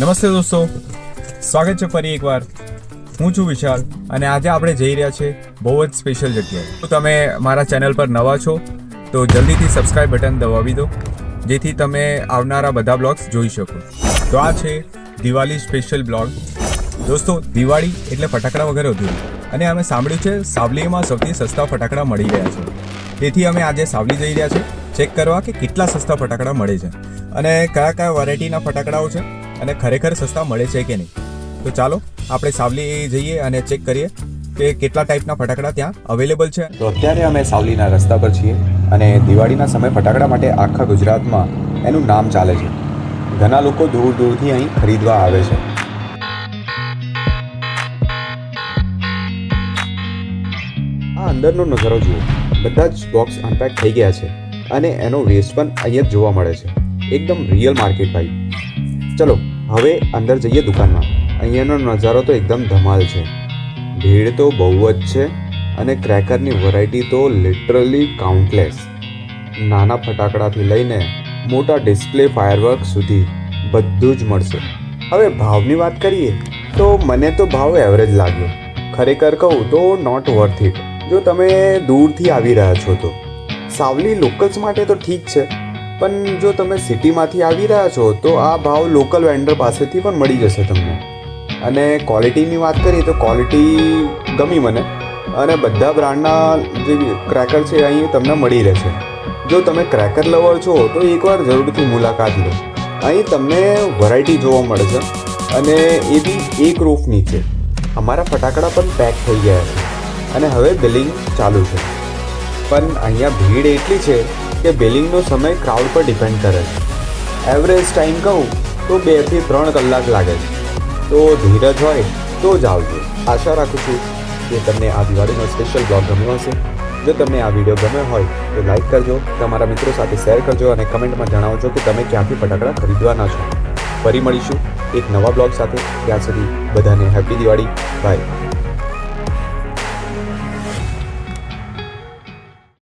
નમસ્તે દોસ્તો. સ્વાગત છે ફરી એકવાર. હું છું વિશાલ અને આજે આપણે જઈ રહ્યા છે બહુ જ સ્પેશિયલ જગ્યાએ. તો તમે મારા ચેનલ પર નવા છો, તો જલ્દીથી સબસ્ક્રાઇબ બટન દબાવી દો, જેથી તમે આવનારા બધા બ્લોગ્સ જોઈ શકો. તો આ છે દિવાળી સ્પેશિયલ બ્લોગ દોસ્તો, દિવાળી એટલે ફટાકડા વગર અધૂરી. અને અમે સાંભળ્યું છે સાવલીમાં સૌથી સસ્તા ફટાકડા મળી રહ્યા છે. તેથી અમે આજે સાવલી જઈ રહ્યા છે ચેક કરવા કે કેટલા સસ્તા ફટાકડા મળે છે. અને કયા કયા વેરાયટીના ફટાકડાઓ છે? અને ખરેખર સસ્તા મળે છે કે નહીં? તો ચાલો, આપણે સાવલી જઈએ અને ચેક કરીએ કે કેટલા ટાઈપના ફટાકડા ત્યાં અવેલેબલ છે. તો અત્યારે અમે સાવલીના રસ્તા પર છીએ અને દિવાળીના સમય ફટાકડા માટે આખા ગુજરાતમાં એનું નામ ચાલે છે. ઘણા લોકો દૂર દૂરથી અહીં ખરીદવા આવે છે. આ અંદરનો નજારો જુઓ. બધા જ બોક્સ અનપેક થઈ ગયા છે અને એનો વેસ્ટ પણ અહીંયા જ જોવા મળે છે. એકદમ રિયલ માર્કેટ ભાઈ. ચલો હવે અંદર જઈએ દુકાનમાં. અહીંયાનો નજારો તો એકદમ ધમાલ છે. ભીડ તો બહુ જ છે અને ક્રેકરની વેરાયટી તો લિટરલી કાઉન્ટલેસ. નાના ફટાકડાથી લઈને મોટા ડિસ્પ્લે ફાયરવર્ક સુધી બધું જ મળશે. હવે ભાવની વાત કરીએ, તો મને તો ભાવ એવરેજ લાગ્યો. ખરેખર કહું તો નોટ વર્થ ઇટ જો તમે દૂરથી આવી રહ્યા છો તો. સાવલી લોકલ્સ માટે તો ઠીક છે પણ જો તમે સિટીમાંથી આવી રહ્યા છો, તો આ ભાવ લોકલ વેન્ડર પાસેથી પણ મળી જશે તમને. અને ક્વોલિટીની વાત કરીએ તો ક્વોલિટી ગમી મને. અને બધા બ્રાન્ડના જે ક્રેકર છે, અહીં તમને મળી રહેશે. જો તમે ક્રેકર લવર છો, તો એકવાર જરૂરથી મુલાકાત લો. અહીં તમને વેરાયટી જોવા મળે છે અને એ બી એક રૂફની છે અમારા ફટાકડા પણ પેક થઈ ગયા છે. અને હવે બિલિંગ ચાલુ છે. પણ અહીંયા ભીડ એટલી છે કે બિલિંગનો સમય ક્રાઉડ પર ડિપેન્ડ કરે છે. એવરેજ ટાઈમ કહું તો બેથી ત્રણ કલાક લાગે છે. તો ધીરજ હોય તો જ આવજો. આશા રાખું છું કે તમને આ દિવાળીનો સ્પેશિયલ બ્લોગ ગમ્યો હશે. જો તમને આ વીડિયો ગમ્યો હોય તો લાઈક કરજો, તમારા મિત્રો સાથે શેર કરજો અને કમેન્ટમાં જણાવજો કે તમે ક્યાંથી ફટાકડા ખરીદવાના છો. ફરી મળીશું એક નવા બ્લોગ સાથે. ત્યાં સુધી બધાને હેપી દિવાળી. બાય